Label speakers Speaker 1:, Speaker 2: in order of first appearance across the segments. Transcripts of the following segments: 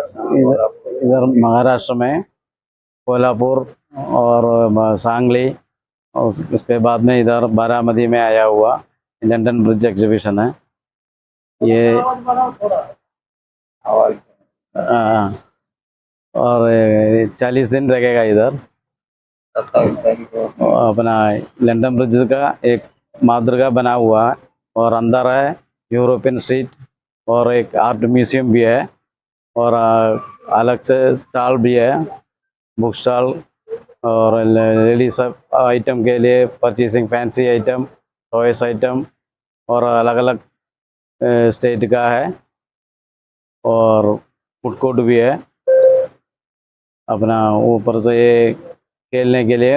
Speaker 1: इधर महाराष्ट्र में कोल्हापुर और सांगली और उसके बाद में इधर बारामती में आया हुआ लंदन ब्रिज एग्जीबिशन है। ये और चालीस दिन लगेगा इधर। अपना लंदन ब्रिज का एक मादरगा बना हुआ है और अंदर है यूरोपियन स्ट्रीट और एक आर्ट म्यूज़ियम भी है। और अलग से स्टॉल भी है बुक स्टॉल और लेडीज़ सब आइटम के लिए purchasing fancy item toys item और अलग अलग स्टेट का है। और फ़ूड कोर्ट भी है। अपना ऊपर से ये खेलने के लिए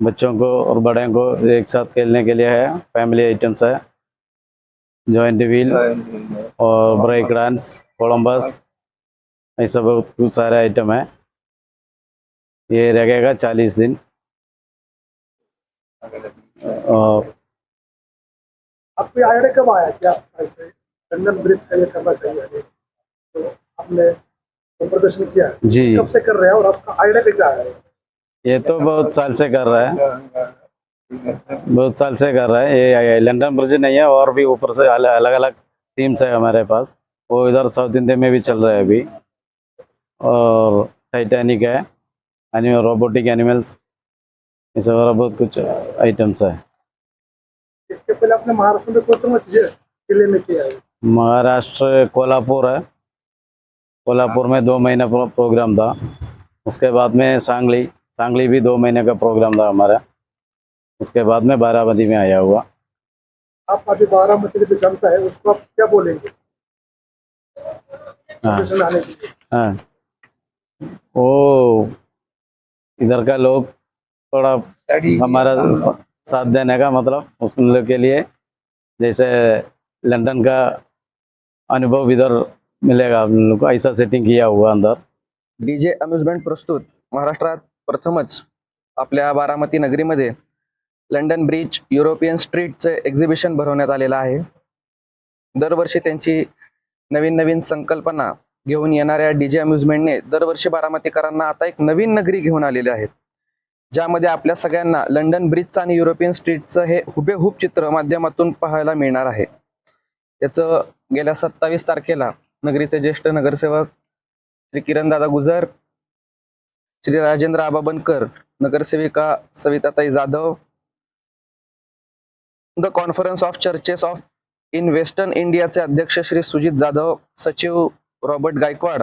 Speaker 1: बच्चों को और बड़े को एक साथ खेलने के लिए है फैमिली आइटम्स है। जॉइंट व्हील और ब्रेक डांस कोलम्बस ऐसा बहुत कुछ सारे आइटम है। ये रहेगा चालीस दिन। और
Speaker 2: आपको ये आइडिया कब आया कि लंदन ब्रिज का ये करना चाहिए? तो आपने प्रदर्शन किया
Speaker 1: जी।
Speaker 2: कब से कर रहे हैं और आपका आइडिया कैसे आया है?
Speaker 1: ये तो बहुत साल से कर रहा है। बहुत साल से कर रहा है। ये लंदन ब्रिज नहीं है और भी ऊपर से अलग अलग टीम्स है हमारे पास। वो इधर साउथ इंडिया में भी चल रहा है अभी। और टाइटैनिक है एनिमल रोबोटिक एनिमल्स सब और बहुत कुछ आइटम्स है।
Speaker 2: इसके पहले आपने महाराष्ट्र में कौन सा चीज़ें ज़िले में किया है?
Speaker 1: महाराष्ट्र कोल्हापुर है। कोल्हापुर में दो महीना प्रो- प्रोग्राम था। उसके बाद में सांगली सांगली भी दो महीने का प्रोग्राम था हमारा। उसके बाद में बारामती में आया हुआ।
Speaker 2: आप अभी बारामती की जो जनता है उसको आप क्या बोलेंगे?
Speaker 1: हाँ।
Speaker 2: के
Speaker 1: हाँ। वो इधर का लोग थोड़ा हमारा साथ देने का मतलब उस लोग के लिए जैसे लंदन का अनुभव इधर मिलेगा आप लोग को ऐसा सेटिंग किया हुआ अंदर।
Speaker 3: डीजे अम्युजमेंट प्रस्तुत महाराष्ट्रात प्रथमच आपल्या बारामती नगरीमध्ये लंडन ब्रिज युरोपियन स्ट्रीटचे एक्झिबिशन भरवण्यात आलेलं आहे. दरवर्षी त्यांची नवीन नवीन संकल्पना घेऊन येणाऱ्या डीजे अम्युजमेंटने दरवर्षी बारामतीकरांना आता एक नवीन नगरी घेऊन आलेली आहेत. ज्यामध्ये आपल्या सगळ्यांना लंडन ब्रिजचं आणि युरोपियन स्ट्रीटचं हे हुबेहूब चित्र माध्यमातून पाहायला मिळणार आहे. याचं गेल्या सत्तावीस तारखेला नगरीचे ज्येष्ठ नगरसेवक श्री किरणदादा गुजर श्री राजेंद्र आबा बनकर नगरसेविका सविताताई Jadhav the conference of churches of in western इंडियाचे अध्यक्ष श्री सुजित जाधव सचिव रॉबर्ट गायकवाड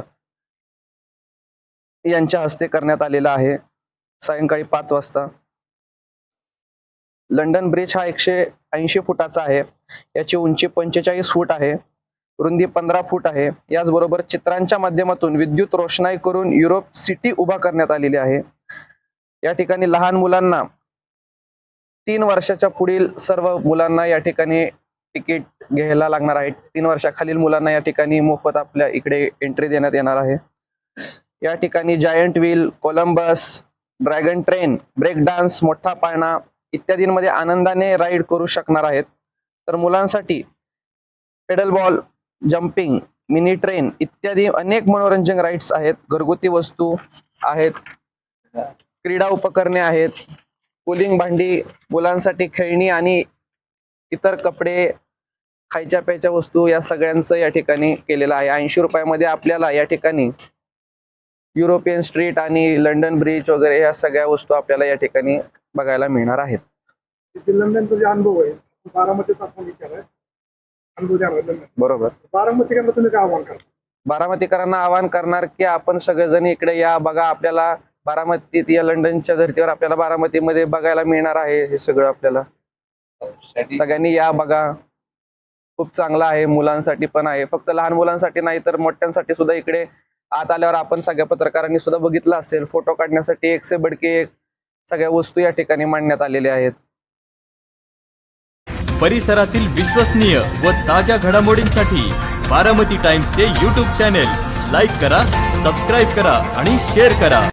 Speaker 3: यांच्या हस्ते करण्यात आलेला आहे. सायंकाळी पाच वाजता. लंडन ब्रिज हा एकशे ऐंशी फुटाचा आहे. याची उंची पंचेचाळीस फूट आहे. रुंदी पंधरा फूट आहे. याचबरोबर चित्रांच्या माध्यमातून विद्युत रोषणाई करून युरोप सिटी उभा करण्यात आलेली आहे. या ठिकाणी लहान मुलांना तीन वर्षाच्या पुढील सर्व मुलांना या ठिकाणी तिकीट घ्यायला लागणार आहे. तीन वर्षाखालील मुलांना या ठिकाणी मोफत आपल्या इकडे एंट्री देण्यात येणार आहे. या ठिकाणी giant wheel Columbus dragon train break dance मोठा पाळणा इत्यादींमध्ये आनंदाने राईड करू शकणार आहेत. तर मुलांसाठी pedal ball jumping mini train इत्यादी अनेक मनोरंजन राईड्स आहेत. घरगुती वस्तू आहेत. क्रीडा उपकरणे आहेत. कुलिंग भांडी मुलांसाठी खेळणी आणि इतर कपडे खायच्या प्यायच्या वस्तू या सगळ्यांचं या ठिकाणी केलेलं आहे. ऐंशी रुपयामध्ये आपल्याला या ठिकाणी युरोपियन स्ट्रीट आणि लंडन ब्रिज वगैरे या सगळ्या वस्तू आपल्याला या ठिकाणी बघायला मिळणार आहेत.
Speaker 2: लंडनचा जे अनुभव आहे बारामतीचा आपण विचार
Speaker 3: बरोबर.
Speaker 2: बारामतीकडनं तुम्ही काय आव्हान करता?
Speaker 3: बारामतीकरांना आवाहन करणार की आपण सगळेजण इकडे या बघा आपल्याला बारामतीत या लंडनच्या धर्तीवर आपल्याला बारामतीमध्ये बघायला मिळणार आहे हे सगळं आपल्याला. सगळ्यांनी या बघा. खूप चांगला आहे मुलांसाठी पण आहे. फक्त लहान मुलांसाठी नाही तर मोठ्यांसाठी सुद्धा इकडे आत आल्यावर आपण सगळ्या पत्रकारांनी सुद्धा बघितलं असेल. फोटो काढण्यासाठी एक से बडके एक सगळ्या वस्तू या ठिकाणी मांडण्यात आलेल्या आहेत.
Speaker 4: परिसरातील विश्वसनीय व ताज्या घडामोडींसाठी बारामती टाइम्सचे यूट्यूब चॅनेल लाईक करा सबस्क्राईब करा आणि शेअर करा.